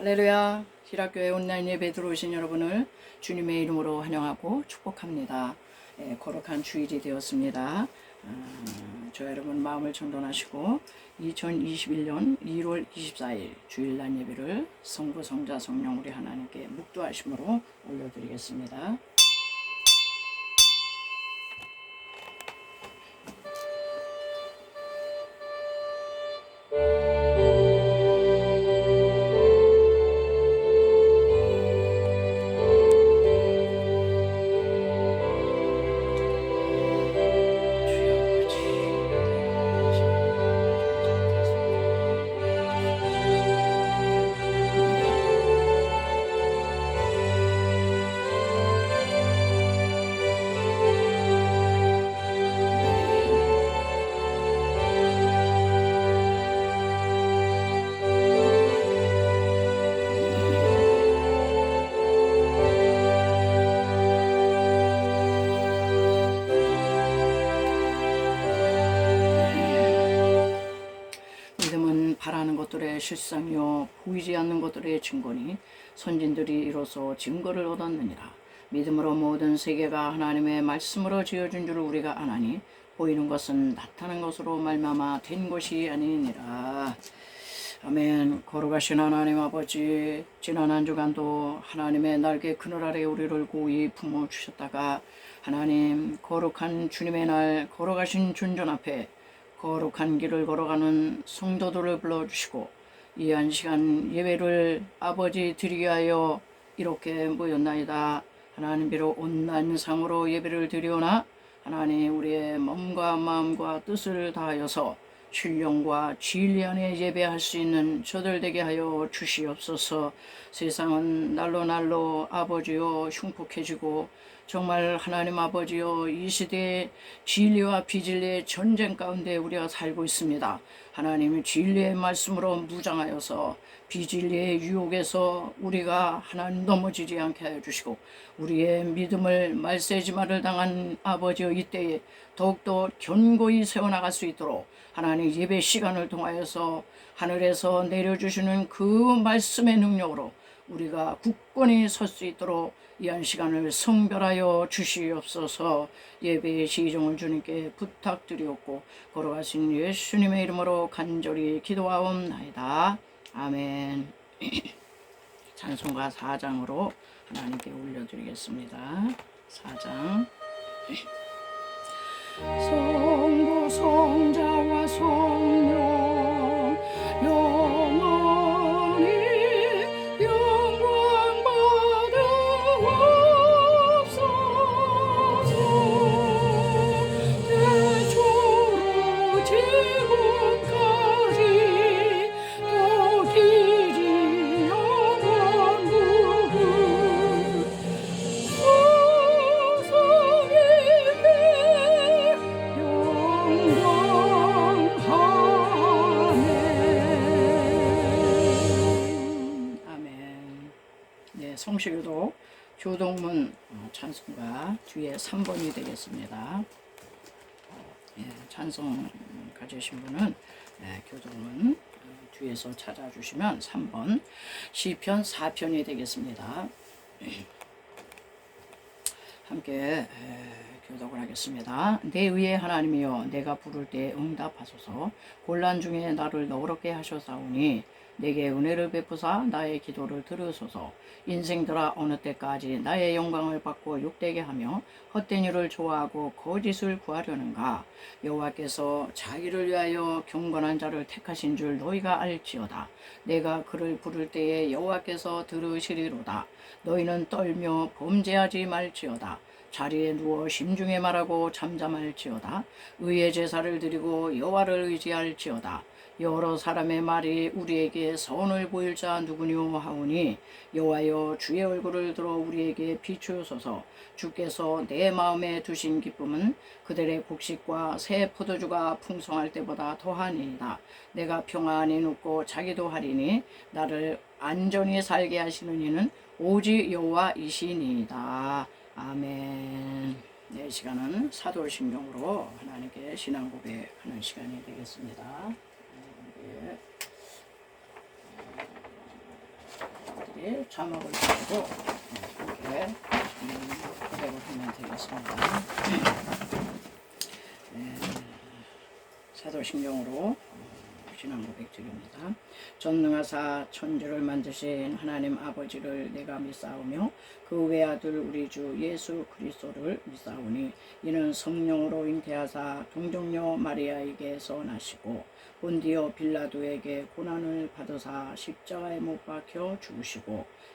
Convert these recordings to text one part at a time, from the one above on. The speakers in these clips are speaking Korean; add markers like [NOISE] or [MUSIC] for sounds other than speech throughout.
할렐루야. 희락교회 온라인 예배 들어오신 여러분을 주님의 이름으로 환영하고 축복합니다. 예, 거룩한 주일이 되었습니다. 아, 저 여러분 마음을 정돈하시고 2021년 1월 24일 주일날 예배를 성부 성자 성령 우리 하나님께 묵도하심으로 올려드리겠습니다. 것들의 실상이요 보이지 않는 것들의 증거니 선진들이 이로써 증거를 얻었느니라. 믿음으로 모든 세계가 하나님의 말씀으로 지어준 줄을 우리가 아나니 보이는 것은 나타난 것으로 말미암아 된 것이 아니니라. 아멘. 거룩하신 하나님 아버지 지난 한 주간도 하나님의 날개 그늘 아래 우리를 고이 품어 주셨다가 하나님 거룩한 주님의 날 거룩하신 존전 앞에 거룩한 길을 걸어가는 성도들을 불러주시고 이 한 시간 예배를 아버지 드리게 하여 이렇게 모였나이다. 하나님 비록 온난상으로 예배를 드리오나 하나님 우리의 몸과 마음과 뜻을 다하여서 신령과 진리 안에 예배할 수 있는 저들 되게 하여 주시옵소서 세상은 날로 날로 아버지여 흉폭해지고 정말 하나님 아버지여 이 시대에 진리와 비진리의 전쟁 가운데 우리가 살고 있습니다. 하나님의 진리의 말씀으로 무장하여서 비진리의 유혹에서 우리가 하나님 넘어지지 않게 하여 주시고 우리의 믿음을 말세지마를 당한 아버지여 이때에 더욱더 견고히 세워나갈 수 있도록 하나님 예배 시간을 통하여서 하늘에서 내려주시는 그 말씀의 능력으로 우리가 굳건히 설 수 있도록 이한 시간을 성별하여 주시옵소서 예배의 시종을 주님께 부탁드리옵고 걸어가신 예수님의 이름으로 간절히 기도하옵나이다. 아멘. [CLEARS THROAT] 찬송가 4장으로 하나님께 올려드리겠습니다. 4장. [CLEARS THROAT] 성부 성자와 성 교동문 어, 찬송가 뒤에 3번이 되겠습니다. 예, 찬송 가지신 분은 예, 교동문 어, 뒤에서 찾아주시면 3번 시편 4편이 되겠습니다. 함께 에, 교독을 하겠습니다. 내 의의 하나님이여 내가 부를 때 응답하소서 곤란 중에 나를 너그럽게 하셔사오니 내게 은혜를 베푸사 나의 기도를 들으소서. 인생들아 어느 때까지 나의 영광을 받고 욕되게 하며 헛된 일을 좋아하고 거짓을 구하려는가? 여호와께서 자기를 위하여 경건한 자를 택하신 줄 너희가 알지어다. 내가 그를 부를 때에 여호와께서 들으시리로다. 너희는 떨며 범죄하지 말지어다. 자리에 누워 심중에 말하고 잠잠할지어다. 의의 제사를 드리고 여호와를 의지할지어다 여러 사람의 말이 우리에게 선을 보일 자 누구뇨 하오니 여호와여 주의 얼굴을 들어 우리에게 비추소서 주께서 내 마음에 두신 기쁨은 그들의 곡식과 새 포도주가 풍성할 때보다 더하니이다 내가 평안히 눕고 자기도 하리니 나를 안전히 살게 하시는 이는 오직 여호와이시니이다 아멘. 네, 시간은 사도신경으로 하나님께 신앙 고백하는 시간이 되겠습니다. 네. 때까지 자막을 주시고 함께 음, 고백을 하면 되겠습니다. 네, 사도신경으로 신앙 고백 드립니다. 전능하사 천주를 만드신 하나님 아버지를 내가 믿사오며 그 외아들 우리 주 예수 그리스도를 믿사오니 이는 성령으로 잉태하사 동정녀 마리아에게서 나시고 본디오 빌라도에게 고난을 받으사 십자가에 못 박혀 죽으시고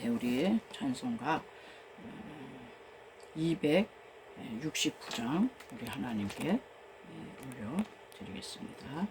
네, 우리 찬송가 269장 우리 하나님께 올려 드리겠습니다.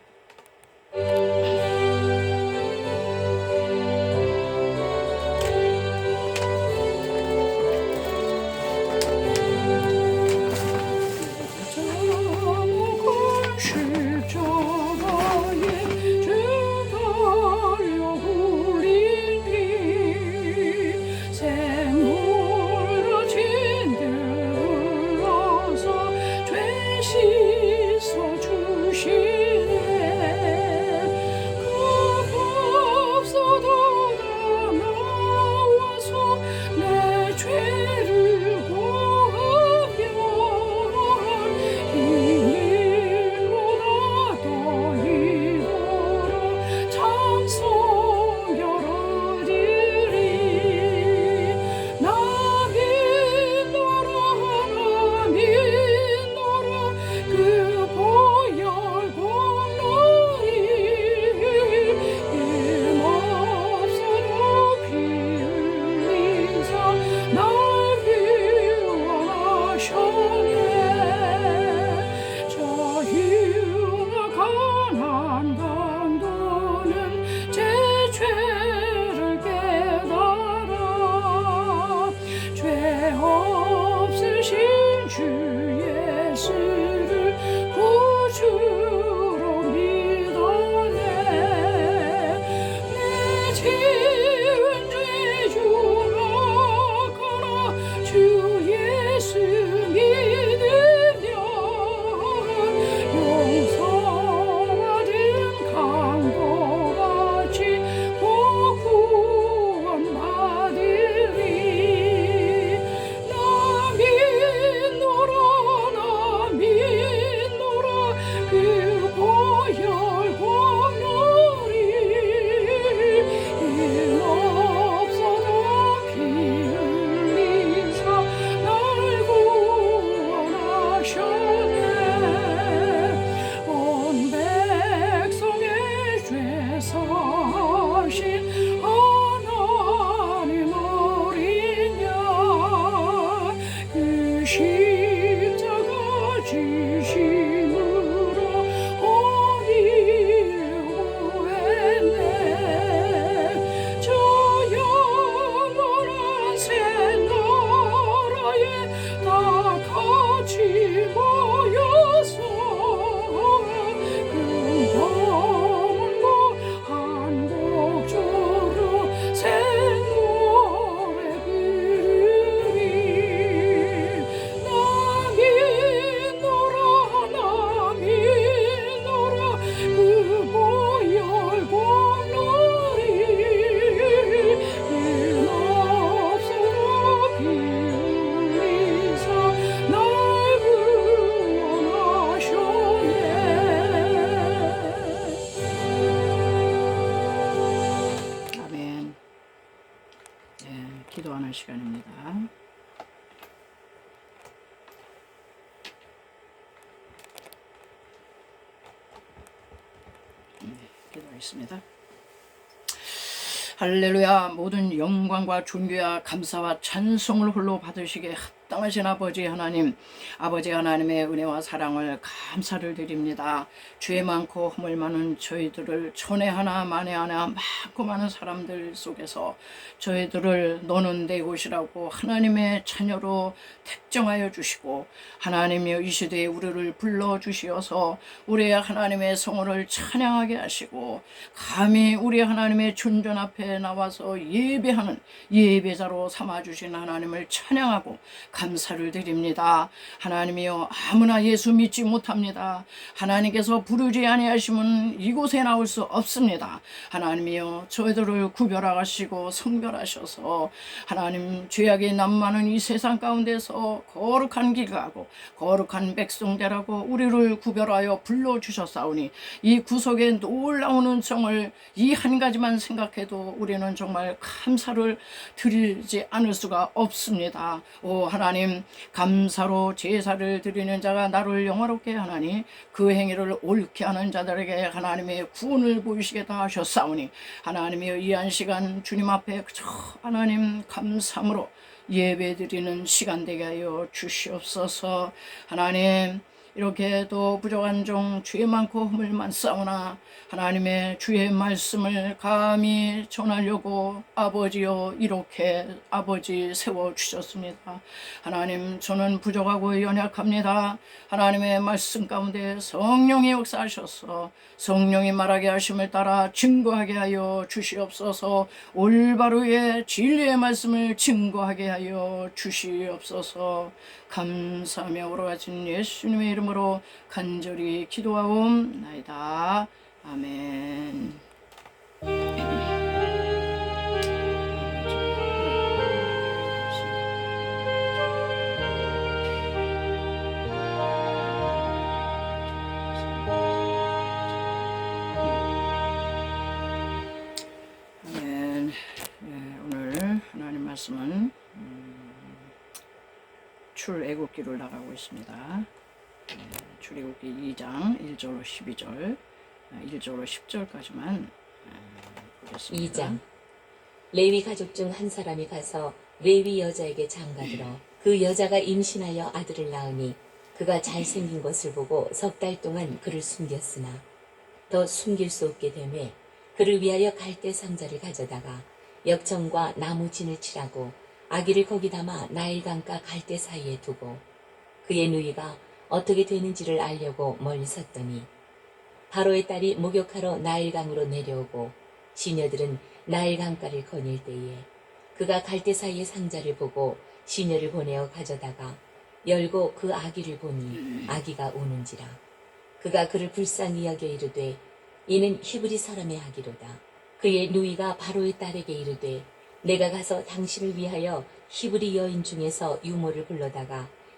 기도하는 시간입니다. 네, 기도하겠습니다. 할렐루야 모든 영광과 존귀와 감사와 찬송을 홀로 받으시게 합 당하신 아버지 하나님, 아버지 하나님의 은혜와 사랑을 감사를 드립니다. 죄 많고 허물 많은 저희들을 천에 하나 만에 하나 많고 많은 사람들 속에서 저희들을 너는 내 곳이라고 하나님의 자녀로 택정하여 주시고 하나님의 이 시대에 우리를 불러 주시어서 우리 하나님의 성호를 찬양하게 하시고 감히 우리 하나님의 존전 앞에 나와서 예배하는 예배자로 삼아 주신 하나님을 찬양하고 감사를 드립니다. 하나님이여 아무나 예수 믿지 못합니다. 하나님께서 부르지 아니하시면 이곳에 나올 수 없습니다. 하나님이여 저희들을 구별하시고 성별하셔서 하나님 죄악이 남많은 이 세상 가운데서 거룩한 길 가고 거룩한 백성되라고 우리를 구별하여 불러 주셨사오니 이 구속의 놀라운 은총을 이 한 가지만 생각해도 우리는 정말 감사를 드리지 않을 수가 없습니다. 오 하나님 감사로 제사를 드리는 자가 나를 영화롭게 하나니 그 행위를 옳게 하는 자들에게 하나님의 구원을 보이시겠다 하셨사오니 하나님의 이한 시간 주님 앞에 그저 하나님 감사함으로 예배 드리는 시간 되게 하여 주시옵소서. 하나님 이렇게 또 부족한 종죄 많고 허물 많사오나 하나님의 주의 말씀을 감히 전하려고 아버지여 이렇게 아버지 세워 주셨습니다. 하나님 저는 부족하고 연약합니다. 하나님의 말씀 가운데 성령이 역사하셔서 성령이 말하게 하심을 따라 증거하게 하여 주시옵소서 올바르의 진리의 말씀을 증거하게 하여 주시옵소서 감사하며 오로가신 예수님의 이름으로 간절히 기도하옵나이다. 아멘. 출애굽기를 나가고 있습니다. 네, 출애굽기 2장 1절로 12절, 1절로 10절까지만 보겠습니다. 2장 레위 가족 중 한 사람이 가서 레위 여자에게 장가들어 그 여자가 임신하여 아들을 낳으니 그가 잘생긴 것을 보고 석 달 동안 그를 숨겼으나 더 숨길 수 없게 되매 그를 위하여 갈대 상자를 가져다가 역청과 나무 진을 칠하고 아기를 거기 담아 나일강가 갈대 사이에 두고 그의 누이가 어떻게 되는지를 알려고 멀리 섰더니 바로의 딸이 목욕하러 나일강으로 내려오고 시녀들은 나일강가를 거닐 때에 그가 갈대 사이의 상자를 보고 시녀를 보내어 가져다가 열고 그 아기를 보니 아기가 우는지라. 그가 그를 불쌍히 여겨 이르되 이는 히브리 사람의 아기로다. 그의 누이가 바로의 딸에게 이르되 내가 가서 당신을 위하여 히브리 여인 중에서 유모를 불러다가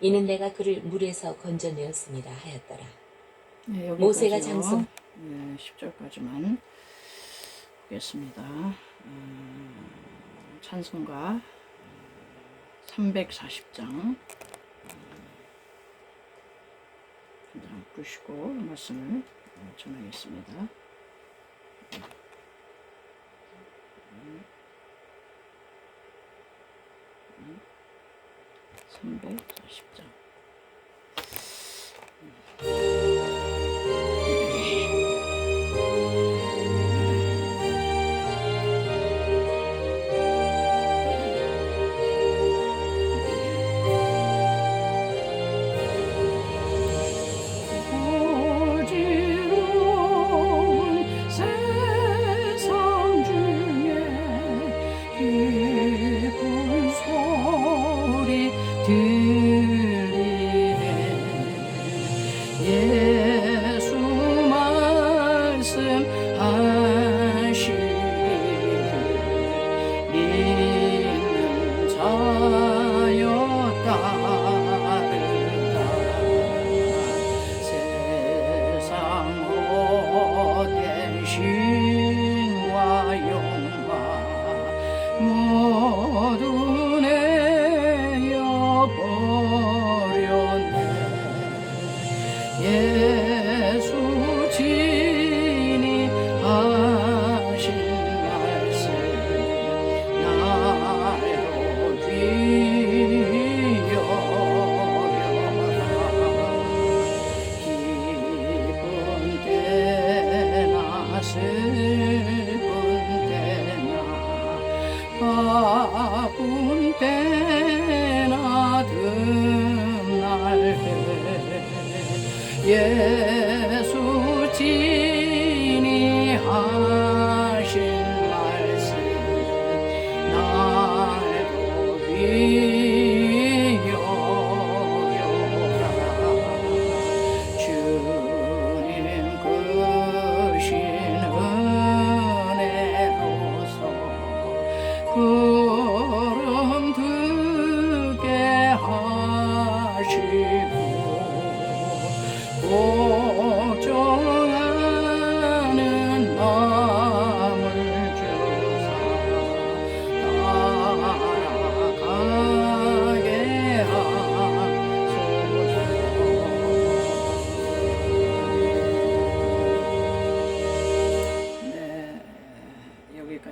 이는 내가 그를 물에서 건져내었습니다 하였더라 네, 모세가. 장성- 네, 10절까지만 보겠습니다. 음, 찬송가 340장 한장 부르시고 말씀을 전하겠습니다.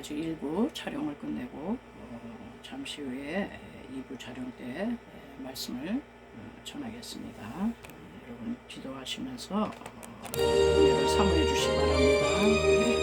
여기까지 1부 촬영을 끝내고 어, 잠시 후에 2부 촬영 때 에, 말씀을 어, 전하겠습니다. 어, 여러분 기도하시면서 어, 은혜를 사모해 주시기 바랍니다.